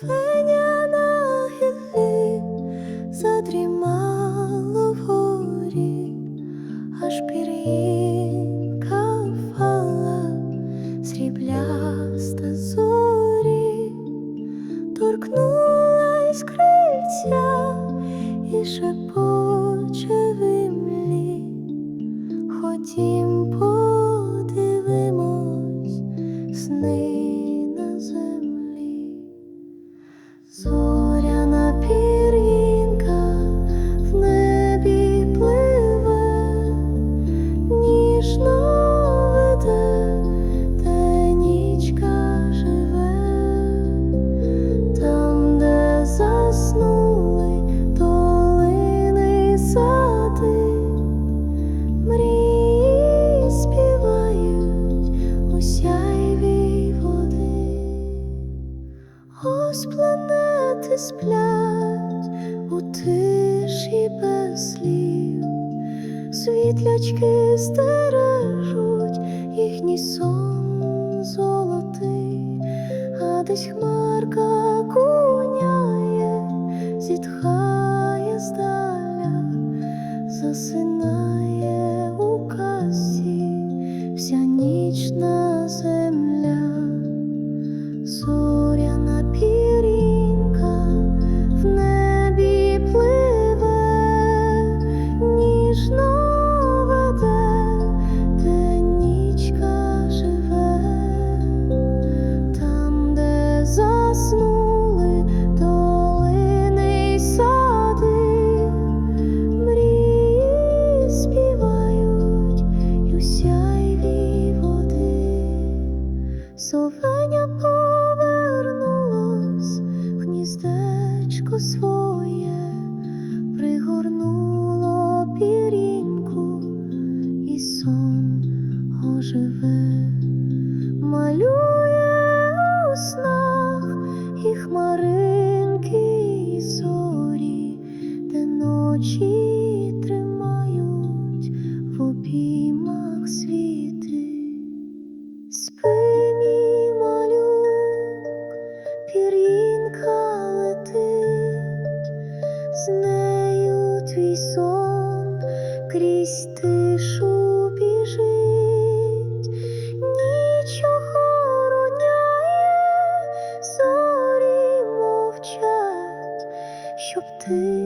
Феня на гіллі задрімала аж пір'їнка впала, срібляста зорі, торкнулась крильця і шепоче в. Ходім подивимось сни де нічка живе, там, де заснули долини сади, мрії співають у води. Ось планети сплять у тиші без слів, світлячки стережуть їхній сон золотий, а десь хмарка куняє, зітхає заснули долини й сади, мрії співають й у сяйві води. Совеня повернулось в своє, пригорнуло пірінку, і сон оживе, обіймах з нею твій сон крізь тишу біжить, ніч охороняє, зорі мовчать, щоб ти.